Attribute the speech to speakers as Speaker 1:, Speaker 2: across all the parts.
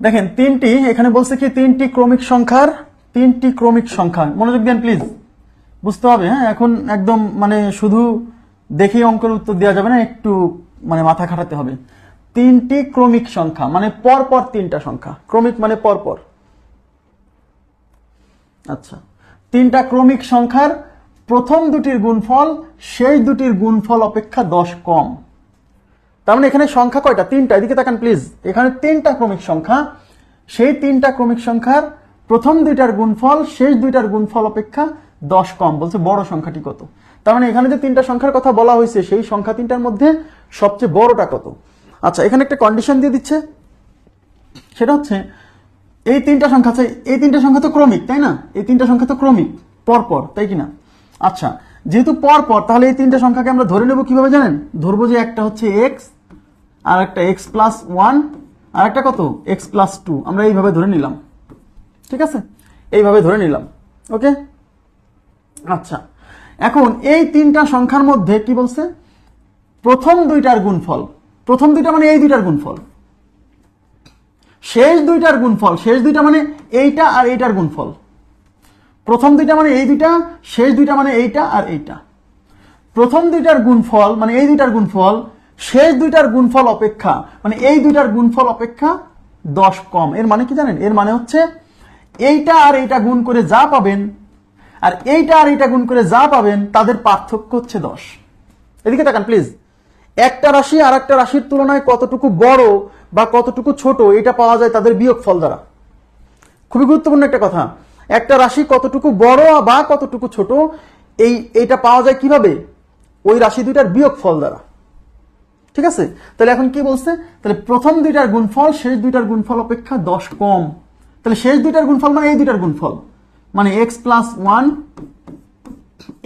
Speaker 1: দেখেন, তিনটি, এখানে বলছে কি, তিনটি ক্রমিক সংখ্যার, তিনটি ক্রমিক সংখ্যা। মনোযোগ দেন প্লিজ বুঝতে হবে হ্যাঁ? এখন একদম মানে শুধু দেখেই অঙ্কের উত্তর দেওয়া যাবে না, একটু মানে মাথা খাটাতে হবে। তিনটি ক্রমিক সংখ্যা মানে পর পর তিনটা সংখ্যা। ক্রমিক মানে পর পর আচ্ছা। তিনটা ক্রমিক সংখ্যার প্রথম দুটির গুণফল, সেই দুটির গুণফল অপেক্ষা দশ কম। তার মানে এখানে সংখ্যা কয়টা? তিনটা। এদিকে তাকান প্লিজ এখানে তিনটা ক্রমিক সংখ্যা। সেই তিনটা ক্রমিক সংখ্যার প্রথম দুইটার গুণফল, শেষ দুইটার গুণফল অপেক্ষা দশ কম। বলছে বড় সংখ্যাটি কত? তার মানে এখানে যে তিনটা সংখ্যার কথা বলা হয়েছে, সেই সংখ্যা তিনটার মধ্যে সবচেয়ে বড়টা কত? আচ্ছা এখানে একটা কন্ডিশন দিয়ে দিচ্ছে। সেটা হচ্ছে, এই তিনটা সংখ্যা এই তিনটা সংখ্যা তো ক্রমিক, তাই না? এই তিনটা সংখ্যা তো ক্রমিক, পরপর, তাই কি না? আচ্ছা যেহেতু পরপর, তাহলে এই তিনটা সংখ্যাকে আমরা ধরে নেব কীভাবে জানেন? ধরবো যে একটা হচ্ছে এক্স আর একটা এক্স প্লাস ওয়ান আর একটা কত? এক্স প্লাস টু আমরা এইভাবে ধরে নিলাম। ঠিক আছে? এইভাবে ধরে নিলাম। ওকে? আচ্ছা। এখন এই তিনটা সংখ্যার মধ্যে কি বলছে? প্রথম দুইটার গুণফল। প্রথম দুইটা মানে এই দুইটার গুণফল। শেষ দুইটার গুণফল। শেষ দুইটা মানে এইটা আর এইটার গুণফল। প্রথম দুইটা মানে এই দুইটা, শেষ দুইটা মানে এইটা আর এইটা। প্রথম দুইটার গুণফল মানে এই দুইটার গুণফল শেষ দুইটার গুণফল অপেক্ষা মানে এই দুইটার গুণফল অপেক্ষা দশ কম। এর মানে কি জানেন? এর মানে হচ্ছে এইটা আর এইটা গুণ করে যা পাবেন, আর এইটা আর এইটা গুণ করে যা পাবেন, তাদের পার্থক্য হচ্ছে দশ। এদিকে তাকান প্লিজ একটা রাশি আর একটা রাশির তুলনায় কতটুকু বড় বা কতটুকু ছোট এটা পাওয়া যায় তাদের বিয়োগ ফল দ্বারা। খুবই গুরুত্বপূর্ণ একটা কথা। একটা রাশি কতটুকু বড় বা কতটুকু ছোট, এই, এইটা পাওয়া যায় কীভাবে? ওই রাশি দুইটার বিয়োগ ফল দ্বারা। ঠিক আছে? তাহলে এখন কি বলছে? তাহলে প্রথম দুইটার গুণফল, শেষ দুইটার গুণফল অপেক্ষা দশ কম। তাহলে শেষ দুইটার গুণফল মানে এই দুইটার গুণফল। মানে X plus one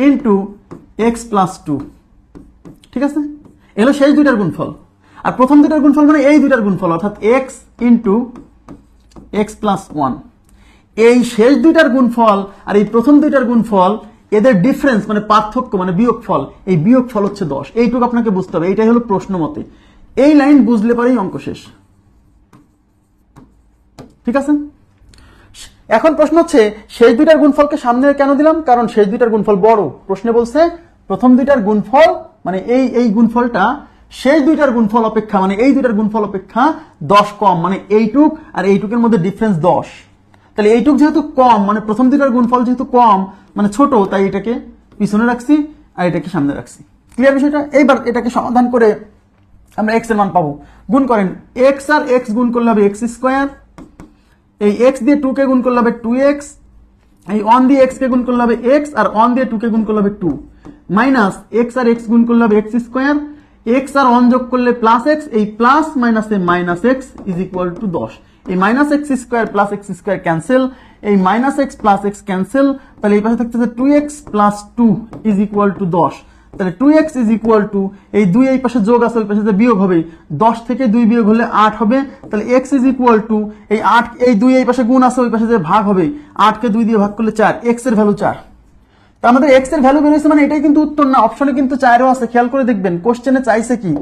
Speaker 1: into X plus two ঠিক আছে? এগুলো শেষ দুইটার গুণফল। আর প্রথম দুইটার গুণফল মানে এই দুইটার গুণফল, অর্থাৎ X into X plus one এই শেষ দুইটার গুণফল আর এই প্রথম দুইটার গুণফল এদের ডিফারেন্স মানে পার্থক্য মানে বিয়োগ ফল এই বিয়োগ ফল হচ্ছে দশ। এইটুকু আপনাকে বুঝতে হবে, এইটাই হলো প্রশ্ন মতে এই লাইন বুঝলে পারেই অঙ্ক শেষ। ঠিক আছে? এখন প্রশ্ন হচ্ছে, শেষ দুইটার গুণফলকে সামনে কেন দিলাম? কারণ শেষ দুইটার গুণফল বড়। প্রশ্নে বলছে, প্রথম দুইটার গুণফল মানে এই এই গুণফলটা, শেষ দুইটার গুণফল অপেক্ষা মানে এই দুইটার গুণফল অপেক্ষা দশ কম মানে এইটুক আর এইটুকের মধ্যে ডিফারেন্স দশ। তাহলে এইটুক যেহেতু কম মানে প্রথম দুইটার গুণফল যেহেতু কম মানে ছোট, তাই এটাকে পিছনে রাখছি আর এটাকে সামনে রাখছি। ক্লিয়ার বিষয়টা? এইবার এটাকে সমাধান করে আমরা এক্সের মান পাবো। গুণ করেন এক্স আর এক্স গুণ করলে হবে এক্স স্কোয়ার এই এক্স দিয়ে টু কে গুণ করলে হবে টু এক্স এই অন দিয়ে এক্স কে গুণ করলে হবে এক্স আর অন দিয়ে টু কে গুণ করলে হবে টু মাইনাস এক্স আর এক্স গুণ করলে হবে এক্স স্কোয়ার এক্স আর অন যোগ করলে প্লাস এক্স এই প্লাস মাইনাসে minus X is equal to দশ। এই minus X square plus X square cancel এই minus X plus X cancel তাহলে এই পাশে থাকতেছে two X plus two is equal to দশ। তাহলে two X is equal to এই দুই এই পাশে যোগ আছে, ওই পাশে বিয়োগ হবে, দশ থেকে দুই বিয়োগ হলে আট হবে, তাহলে এক্স ইজ ইকুয়াল টু এই আট, এই দুই এই পাশে গুণ আছে, ওই পাশে যে ভাগ হবে আটকে দুই দিয়ে ভাগ করলে চার এক্সের ভ্যালু চার। তা আমাদের এক্সের ভ্যালু বেরিয়েছে মানে এটাই কিন্তু উত্তর না অপশনে কিন্তু চারও আছে, খেয়াল করে দেখবেন কোশ্চেনে চাইছে কি?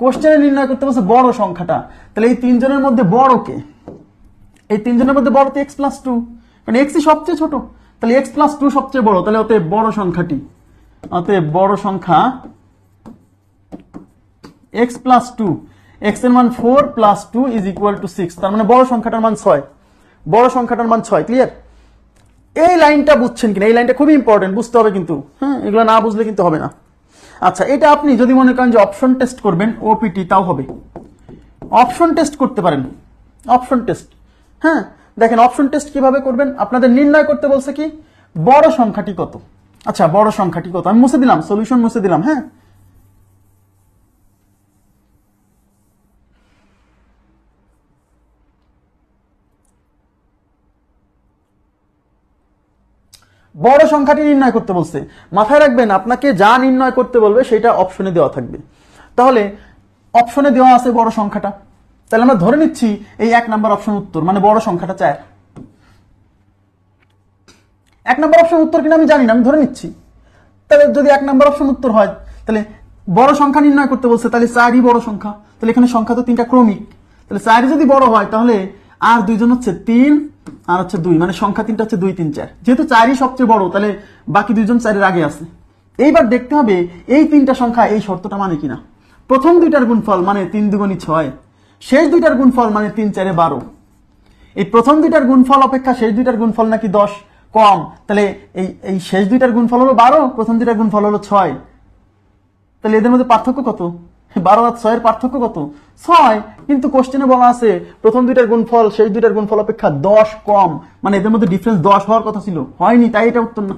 Speaker 1: কোশ্চেনে নির্ণয় করতে বলছে বড় সংখ্যাটা, তাহলে এই তিনজনের মধ্যে বড় কে? এই তিনজনের মধ্যে বড় তো এক্স প্লাস টু মানে এক্সই সবচেয়ে ছোট। তাহলে এক্স প্লাস টু সবচেয়ে বড়। তাহলে অতএব বড় সংখ্যাটি। অতএব বড় সংখ্যা এক্স প্লাস টু এক্সের মান four plus two is equal to six তার মানে বড় সংখ্যাটার মান ছয়। বড় সংখ্যাটার মান ছয় ক্লিয়ার এই লাইনটা বুঝছেন কিনা? এই লাইনটা খুবই ইম্পর্টেন্ট বুঝতে হবে কিন্তু। হ্যাঁ এগুলো না বুঝলে কিন্তু হবে না। আচ্ছা এটা আপনি যদি মনে করেন যে অপশন টেস্ট করবেন ওপিটি তাও হবে। অপশন টেস্ট করতে পারেন। অপশন টেস্ট হ্যাঁ দেখেন অপশন টেস্ট কীভাবে করবেন? আপনাদের নির্ণয় করতে বলছে কি? বড় সংখ্যাটি কত? আচ্ছা বড় সংখ্যাটি কত? আমি মুছে দিলাম সলিউশন মুছে দিলাম হ্যাঁ? বড় সংখ্যাটি নির্ণয় করতে বলছে। মাথায় রাখবেন, আপনাকে যা নির্ণয় করতে বলবে, সেটা অপশনে দেওয়া থাকবে। তাহলে অপশনে দেওয়া আছে বড় সংখ্যাটা। তাহলে আমরা ধরে নিচ্ছি এই এক নাম্বার অপশন উত্তর মানে বড় সংখ্যাটা চার। এক নাম্বার অপশন উত্তর কিনা আমি জানি না, আমি ধরে নিচ্ছি। তাহলে যদি এক নাম্বার অপশন উত্তর হয়, তাহলে বড় সংখ্যা নির্ণয় করতে বলছে, তাহলে চারই বড় সংখ্যা। তাহলে এখানে সংখ্যা তো তিনটা ক্রমিক। তাহলে চারই যদি বড় হয়, তাহলে আর দুইজন হচ্ছে তিন, আর হচ্ছে দুই মানে সংখ্যা তিনটা হচ্ছে দুই, তিন, চার। যেহেতু চারই সবচেয়ে বড়, তাহলে বাকি দুইজন চারের আগে আছে। এইবার দেখতে হবে, এই তিনটা সংখ্যা এই শর্তটা মানে কিনা। প্রথম দুইটার গুণফল মানে তিন দুগুণী ছয়। শেষ দুইটার গুণফল মানে তিন, চারে বারো। এই প্রথম দুইটার গুণফল অপেক্ষা শেষ দুইটার গুণফল নাকি দশ? কম। তাহলে এই এই শেষ দুইটার গুণফল হলো বারো, প্রথম দুইটার গুণফল হলো ছয়। তাহলে এদের মধ্যে পার্থক্য কত? বারো আর ছয়ের পার্থক্য কত? ছয়। কিন্তু কোশ্চেনে বলা আছে, প্রথম দুইটার গুণফল, শেষ দুইটার গুণফল অপেক্ষা দশ কম। মানে এদের মধ্যে ডিফারেন্স দশ হওয়ার কথা ছিল। হয়নি, তাই এটা উত্তর না।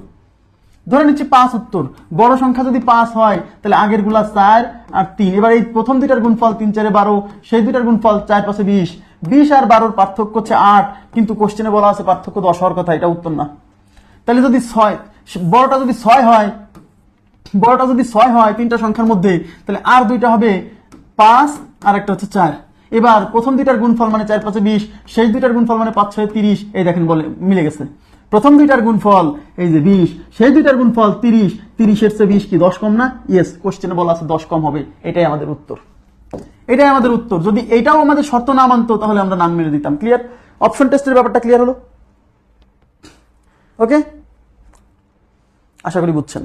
Speaker 1: ধরে নিচ্ছি পাঁচ উত্তর। বড় সংখ্যা যদি পাঁচ হয়, তাহলে আগেরগুলা চার আর তিন। এবার এই প্রথম দুইটার গুণফল তিন, চারে বারো, সেই দুইটার গুণফল চার, পাঁচে বিশ। বিশ আর বারোর পার্থক্য হচ্ছে আট, কিন্তু কোশ্চেনে বলা আছে পার্থক্য দশ হওয়ার কথা, এটা উত্তর না। তাহলে যদি ছয়, বড়টা যদি ছয় হয়, বড়টা যদি ছয় হয় তিনটা সংখ্যার মধ্যে, তাহলে আর দুইটা হবে পাঁচ আর একটা হচ্ছে চার। এবার প্রথম দুইটার গুণফল মানে চার, পাঁচে বিশ শেষ দুইটার গুণফল মানে পাঁচ, ছয়, তিরিশ, এই দেখেন বলে, মিলে গেছে। প্রথম দুইটার গুণফল, এই যে বিশ, সেই দুইটার গুণফল তিরিশ, তিরিশের চেয়ে বিশ কি দশ কম না? ইয়েস কোশ্চেনে বলা আছে দশ কম হবে, এটাই আমাদের উত্তর। এটাই আমাদের উত্তর। যদি এটাও আমাদের শর্ত না মানতো, তাহলে আমরা নাম মেরে দিতাম। ক্লিয়ার অপশন টেস্টের ব্যাপারটা ক্লিয়ার হলো? ওকে আশা করি বুঝছেন।